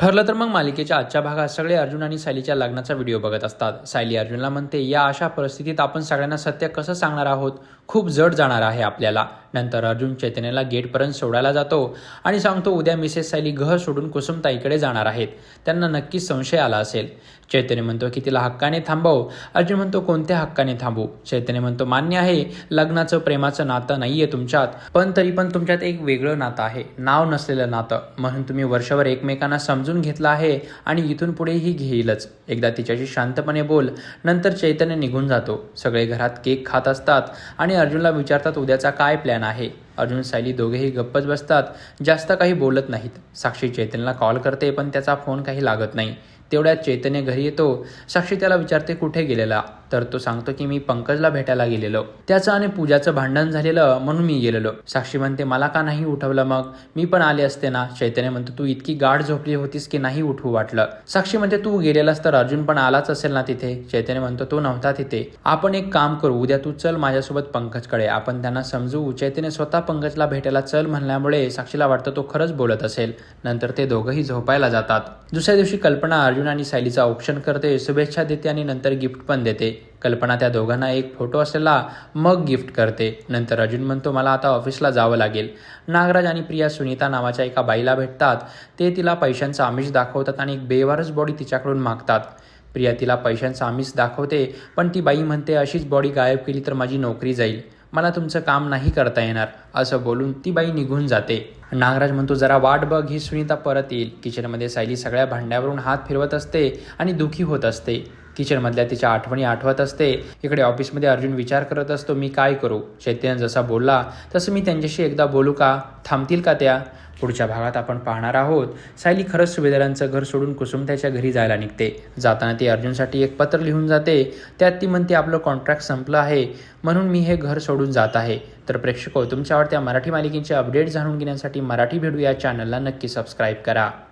ठरलं तर मग मालिकेच्या आजच्या भागात सगळे अर्जुन आणि सायलीच्या लग्नाचा व्हिडिओ बघत असतात. सायली अर्जुनला म्हणते या अशा परिस्थितीत आपण सगळ्यांना सत्य कसं सांगणार आहोत? खूप जड जाणार आहे आपल्याला. नंतर अर्जुन चैतन्याला गेटपर्यंत सोडायला जातो आणि सांगतो उद्या मिसेस सायली घर सोडून कुसुमताईकडे जाणार आहेत. त्यांना नक्कीच संशय आला असेल. चैतन्य म्हणतो की तिला हक्काने थांबव. अर्जुन म्हणतो कोणत्या हक्काने थांबू? चैतन्य म्हणतो मान्य आहे लग्नाचं प्रेमाचं नातं नाहीये तुमच्यात पण तरी पण तुमच्यात एक वेगळं नातं आहे. नाव नसलेलं नातं. म्हणून तुम्ही वर्षभर एकमेकांना समजून घेतलं आहे आणि इथून पुढेही घेईलच. एकदा तिच्याशी शांतपणे बोल. नंतर चैतन्य निघून जातो. सगळे घरात केक खात असतात आणि अर्जुनला विचारतात उद्याचा काय प्लॅन आहे. अर्जुन सायली दोघेही गप्पच बसतात. जास्त काही बोलत नाहीत. साक्षी चैतन्यला कॉल करते पण त्याचा फोन काही लागत नाही. तेवढ्यात चैतन्य घरी येतो. साक्षी त्याला विचारते कुठे गेलेला? तर तो सांगतो की मी पंकजला भेटायला गेलेलो. त्याचं आणि पूजाचं भांडण झालेलं म्हणून मी गेलेलो. साक्षी म्हणते मला का नाही उठवलं मग? मी पण आले असते ना. चैतन्य म्हणतो तू इतकी गाढ झोपली होतीस की नाही उठवू वाटलं? साक्षी म्हणते तू गेलेलास तर अर्जुन पण आलाच असेल ना तिथे? चैतन्य म्हणतो तो नव्हता तिथे. आपण एक काम करू उद्या तू चल माझ्यासोबत पंकजकडे. आपण त्यांना समजू चैतन्य स्वतः पंकजला भेटायला चल म्हणल्यामुळे साक्षीला वाटतं तो खरंच बोलत असेल. नंतर ते दोघंही झोपायला जातात. दुसऱ्या दिवशी कल्पना अर्जुन आणि सायलीचा ऑप्शन करते शुभेच्छा देते आणि नंतर गिफ्ट पण देते. कल्पना त्या दोघांना एक फोटो असलेला मग गिफ्ट करते. नंतर अर्जुन म्हणतो मला आता ऑफिसला जावं लागेल. नागराज आणि प्रिया सुनीता नावाच्या एका बाईला भेटतात. ते तिला पैशांचा आमिष दाखवतात आणि एक बेवारस बॉडी तिच्याकडून मागतात. प्रिया तिला पैशांचा आमिष दाखवते पण ती बाई म्हणते अशीच बॉडी गायब केली तर माझी नोकरी जाईल. मला तुमचं काम नाही करता येणार असं बोलून ती बाई निघून जाते. नागराज म्हणतो जरा वाट बघ ही सुनीता परत येईल. किचनमध्ये सायली सगळ्या भांड्यावरून हात फिरवत असते आणि दुखी होत असते. किचनमधल्या तिच्या आठवणी आठवत असते. इकडे ऑफिसमध्ये अर्जुन विचार करत असतो मी काय करू? चैतन्य जसा बोलला तसं मी त्यांच्याशी एकदा बोलू का? थांबतील का त्या? पुढच्या भागात आपण पाहणार आहोत. सायली खरंच सुभेदारांचं घर सोडून कुसुमताच्या घरी जायला निघते. जाताना ती अर्जुनसाठी एक पत्र लिहून जाते. त्यात ती म्हणते आपलं कॉन्ट्रॅक्ट संपलं आहे. म्हणून मी हे घर सोडून जात आहे. तर प्रेक्षक तुमच्या आवडत्या मराठी मालिकेचे अपडेट जाणून घेण्यासाठी मराठी भेडू या चॅनलला नक्की सबस्क्राईब करा.